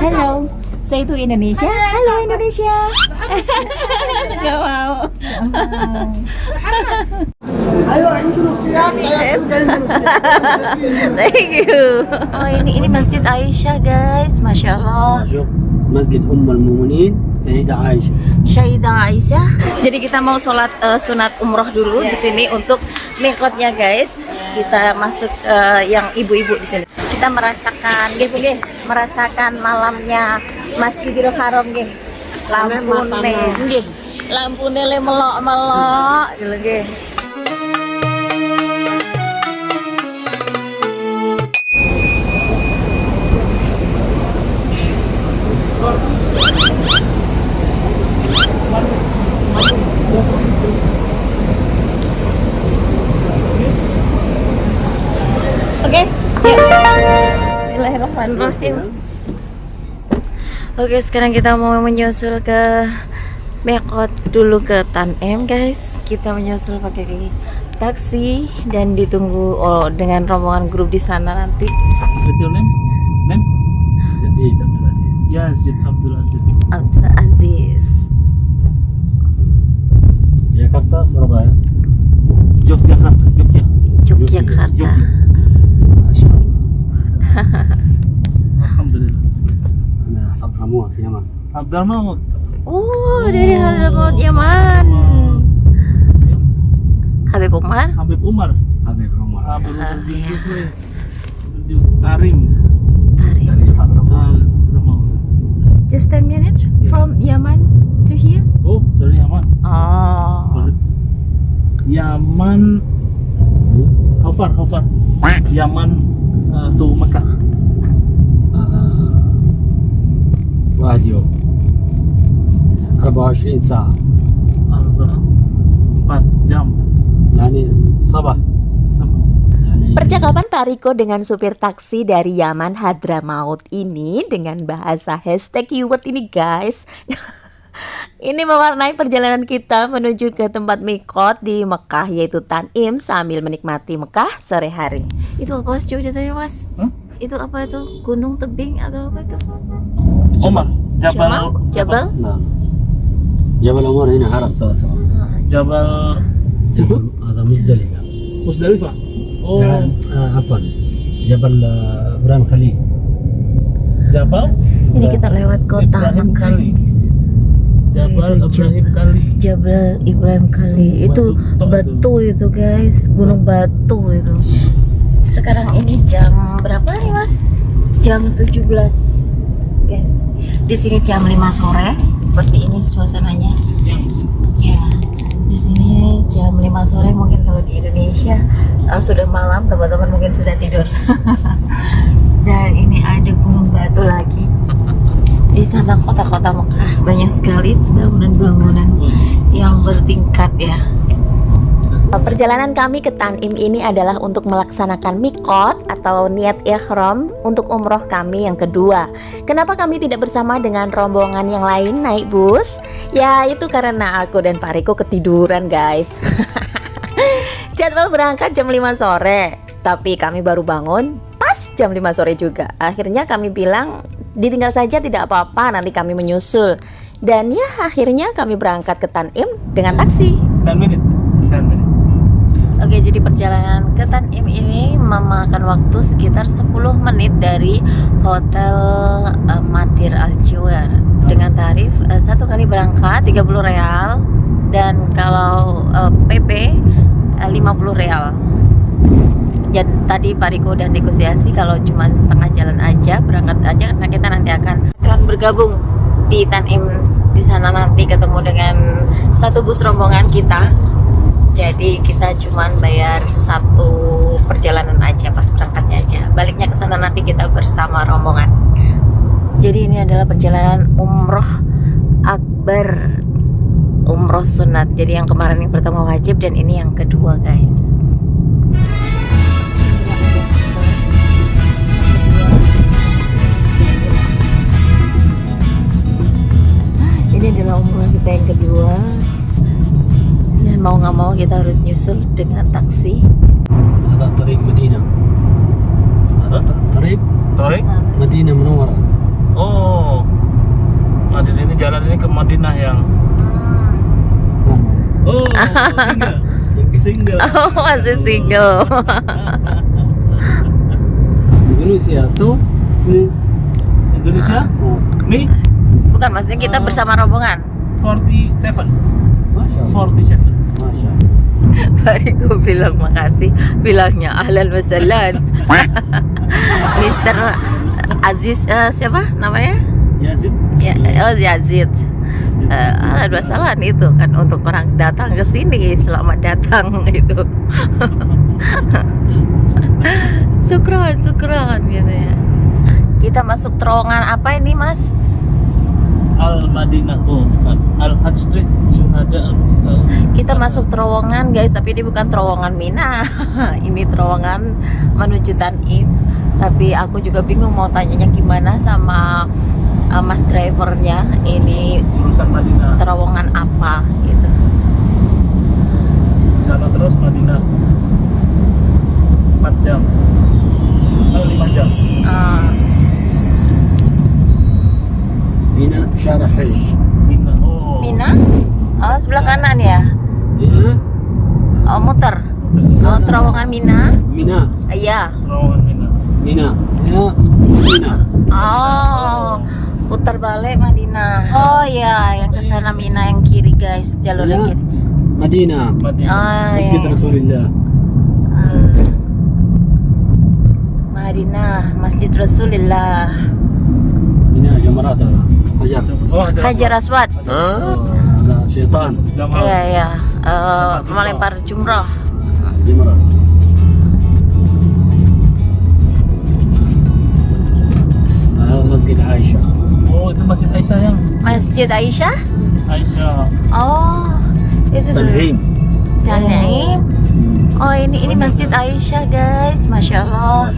Hello. saya itu Indonesia. Halo Indonesia. Gak mau. Thank you. Oh ini ini Masjid Aisyah guys, masya Allah. Masjid Ummul Muminin. Sayyidah Aisyah. Sayyidah Aisyah. Jadi kita mau sholat uh, sunat umroh dulu yeah. di sini untuk mikotnya guys. Kita masuk uh, yang ibu-ibu di sini. Kita merasakan, gih, gih, merasakan malamnya Masjidil Haram gih. Lampu gih. Lampu nih melok melok, gitu, gih. Bismillahirrahmanirrahim. Oke, sekarang kita mau menyusul ke Mekot dulu ke Tanem, guys. Kita menyusul pakai taksi dan ditunggu oh, dengan rombongan grup di sana nanti. What's name? Name? Abdul Aziz. Ya, Abdul Aziz. Abdul Aziz. Jakarta, Surabaya. Yogyakarta, Yogyakarta. Yogyakarta. Yogyakarta. Hadramaut Yaman Hadramaut oh dari Hadramaut Yaman Habib Umar Habib Umar Habib Umar Habib ah. Umar bin Jufri eh. Tarim Tarim Tarim Hadramaut nah, Just 10 minutes from Yaman to here? Oh, dari Yaman. Oh. Yaman. How far? How far? Yaman uh, to Mekah. radio Kabar Shinsa. Empat jam yani Sabah Percakapan Pak Riko dengan supir taksi dari Yaman Hadramaut ini dengan bahasa hashtag keyword ini guys ini mewarnai perjalanan kita menuju ke tempat mikot di Mekah yaitu Tanim sambil menikmati Mekah sore hari. Itu apa mas Jauh tadi mas? Hmm? itu apa itu gunung tebing atau apa itu? Oma, Jabal Jabal. Jabal Omar nah. ini haram sama-sama. Jabal Jabal ada Musdalifah. Musdalifah. Oh, afan. Jabal eh, Ibrahim eh, Kali. Jabal ini kita lewat kota Ibrahim Makkah. Iya, Jabal Ibrahim Kali. Jabal Ibrahim Kali. Itu batu itu guys, gunung batu itu sekarang ini jam berapa nih mas? Jam 17 guys di sini jam 5 sore. Seperti ini suasananya. Ya di sini jam 5 sore mungkin kalau di Indonesia uh, sudah malam. Teman-teman mungkin sudah tidur. Dan ini ada gunung batu lagi. Di sana kota-kota Mekah banyak sekali bangunan-bangunan yang bertingkat ya. Perjalanan kami ke Tanim ini adalah untuk melaksanakan mikot atau niat ikhram untuk umroh kami yang kedua. Kenapa kami tidak bersama dengan rombongan yang lain naik bus? Ya itu karena aku dan Pak Riko ketiduran guys. Jadwal berangkat jam 5 sore, tapi kami baru bangun pas jam 5 sore juga. Akhirnya kami bilang ditinggal saja tidak apa-apa nanti kami menyusul. Dan ya akhirnya kami berangkat ke Tanim dengan taksi. 10 menit. 10 menit. Oke, jadi perjalanan ke Tanim ini memakan waktu sekitar 10 menit dari Hotel eh, Matir Al dengan tarif eh, satu kali berangkat 30 real dan kalau eh, PP eh, 50 real. Dan tadi Pak Riko dan negosiasi kalau cuma setengah jalan aja berangkat aja karena kita nanti akan akan bergabung di Tanim di sana nanti ketemu dengan satu bus rombongan kita jadi kita cuman bayar satu perjalanan aja pas berangkatnya aja. Baliknya ke sana nanti kita bersama rombongan. Jadi ini adalah perjalanan umroh akbar umroh sunat. Jadi yang kemarin yang pertama wajib dan ini yang kedua guys. Ini adalah umroh kita yang kedua dan mau nggak mau kita harus nyusul dengan taksi هذا طريق مدينة هذا ط- طريق Torik? مدينة منورة Oh, jalan ini ke Madinah yang Oh, single. Single. Oh, masih single. Indonesia tuh nih. Indonesia? Oh, Nih Bukan maksudnya kita bersama rombongan. 47. Masya Allah. 47. Gue bilang makasih, bilangnya ahlan wa sahlan. Mister Aziz eh, siapa namanya? Yazid. Ya, oh Yazid. Eh, ahlan wa sahlan itu kan untuk orang datang ke sini, selamat datang itu. sukron, sukron gitu ya. Kita masuk terowongan apa ini, Mas? Al Madinah. Oh, bukan. Al Hajj Street. Syuhada. Al- Kita masuk terowongan guys, tapi ini bukan terowongan Mina. ini terowongan menuju Tanim. Tapi aku juga bingung mau tanyanya gimana sama uh, mas drivernya. Ini Madinah. terowongan apa gitu. Di sana terus Madinah. 4 jam. Oh, 5 jam. Ah, Mina Syarhis. Mina. Oh. Bina? Oh, sebelah kanan ya? Iya. Oh, muter. Oh, terowongan Mina. Mina. Iya. Terowongan Mina. Mina. Ya, Mina. Oh, putar balik Madinah. Oh ya, yang ke sana Mina yang kiri guys, jalur Mina. yang kiri. Madinah. Madinah. Oh, iya. Masjid yes. Uh, ah. Madinah, Masjid Rasulillah. Mina Jamarat. Hajar. Oh, Hajar, Aswad. Hah? Setan. Oh, iya, iya. Eh melempar jumrah. Jumrah. Masjid Aisyah. Oh, itu Masjid Aisyah yang? Masjid Aisyah? Aisyah. Oh, itu Tanheim. Tanhim. Hmm. Oh, ini ini oh, iya, Masjid iya. Aisyah, guys. Masya Allah.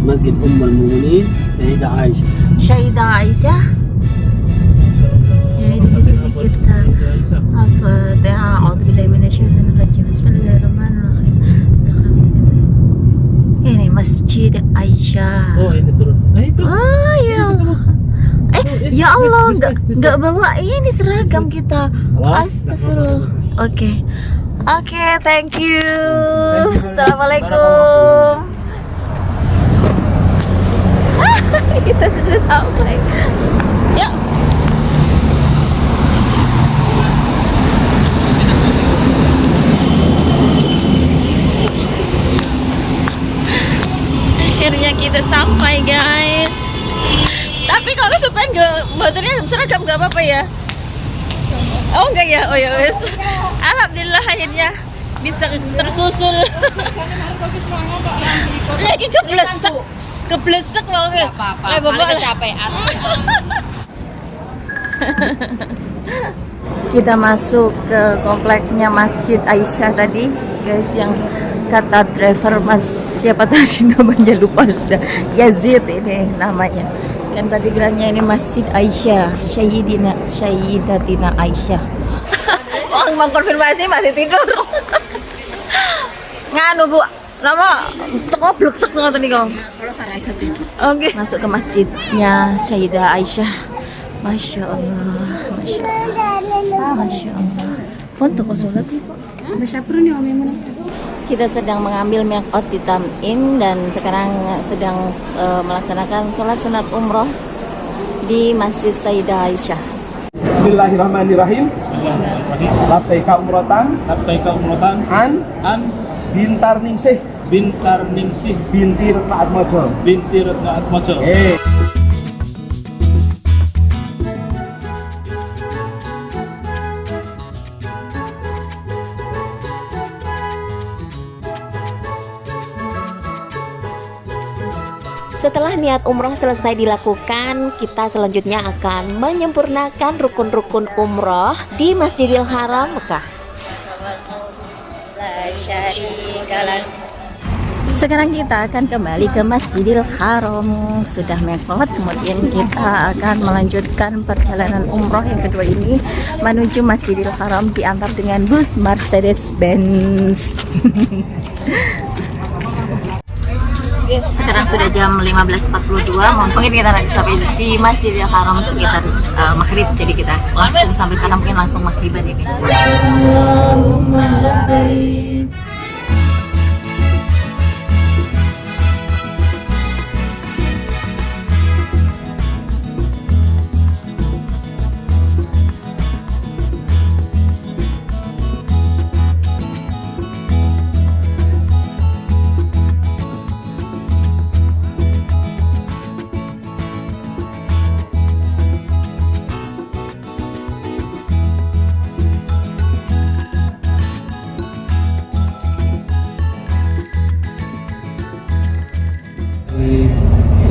Masjid Ummul Muminin, Sayyidah Aisyah. Sayyidah Aisyah. Aisyah Oh, ini terus. Nah, itu. Oh ya Allah. Eh ya Allah nggak nggak bawa ini seragam kita. Astagfirullah. Oke. Oke thank you. Assalamualaikum. Kita sudah sampai Yuk akhirnya kita sampai guys. Tapi kalau kesukaan gak? Motornya seragam gak apa-apa ya? Oh enggak ya? Oh ya wes. Alhamdulillah akhirnya bisa tersusul. Lagi keblesek. Keblesek mau nggak apa-apa. Bapak kecapean kita masuk ke kompleknya Masjid Aisyah tadi guys yang kata driver mas siapa tadi namanya lupa sudah. Yazid ini namanya. Kan tadi bilangnya ini Masjid Aisyah Syahidina Syahidatina Aisyah. Oh mau konfirmasi masih tidur. Nganu bu. Nama teko blek ngoten niku. Oke. Masuk ke masjidnya Sayyidah Aisyah. Masya Allah, Masya Allah, Masya Allah. Pun toko sholat ibu. Kita sedang mengambil miqat di Tamim dan sekarang sedang eh, melaksanakan sholat sunat umroh di Masjid Sayyidah Aisyah. Bismillahirrahmanirrahim. Bismillahirrahmanirrahim. Labbaika umrotan Labbaika umrotan an an bintar ningsih Bintar Ningsih binti Retnaat Mojo. binti Retna Atmaja. Eh, Setelah niat umroh selesai dilakukan, kita selanjutnya akan menyempurnakan rukun-rukun umroh di Masjidil Haram Mekah. Sekarang kita akan kembali ke Masjidil Haram. Sudah mekot, kemudian kita akan melanjutkan perjalanan umroh yang kedua ini menuju Masjidil Haram diantar dengan bus Mercedes Benz. Sekarang sudah jam 15.42 Mungkin kita nanti sampai di Masjidil Haram sekitar uh, maghrib. Jadi kita langsung sampai sana mungkin langsung maghriban ya guys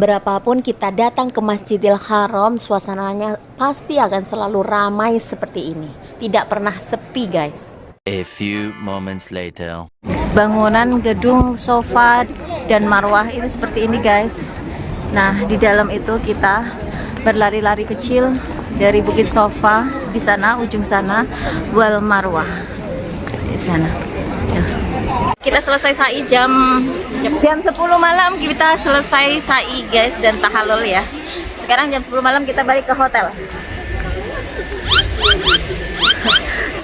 Jam berapapun kita datang ke Masjidil Haram, suasananya pasti akan selalu ramai seperti ini. Tidak pernah sepi, guys. A few moments later. Bangunan gedung sofa dan marwah itu seperti ini, guys. Nah, di dalam itu kita berlari-lari kecil dari Bukit Sofa di sana ujung sana wal marwah di sana. Ya. Kita selesai sa'i jam jam 10 malam kita selesai sa'i guys dan tahalul ya. Sekarang jam 10 malam kita balik ke hotel.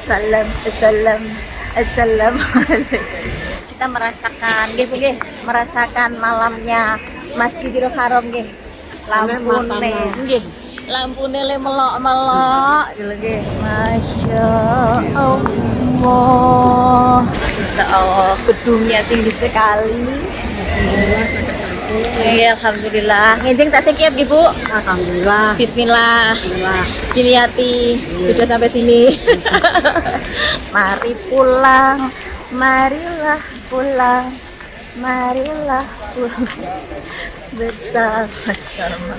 Salam, salam, assalamualaikum. Kita merasakan, nggih Bu, nggih, merasakan malamnya Masjidil Haram nggih. Lampune, nggih. Lampune le melok-melok gitu nggih. Masya Allah. Insya Allah gedungnya tinggi sekali. Iya, Alhamdulillah. Ngejeng tak sekiat, Ibu. Alhamdulillah. Bismillah. Diniati sudah sampai sini. Mari pulang, marilah pulang, marilah pulang bersama-sama.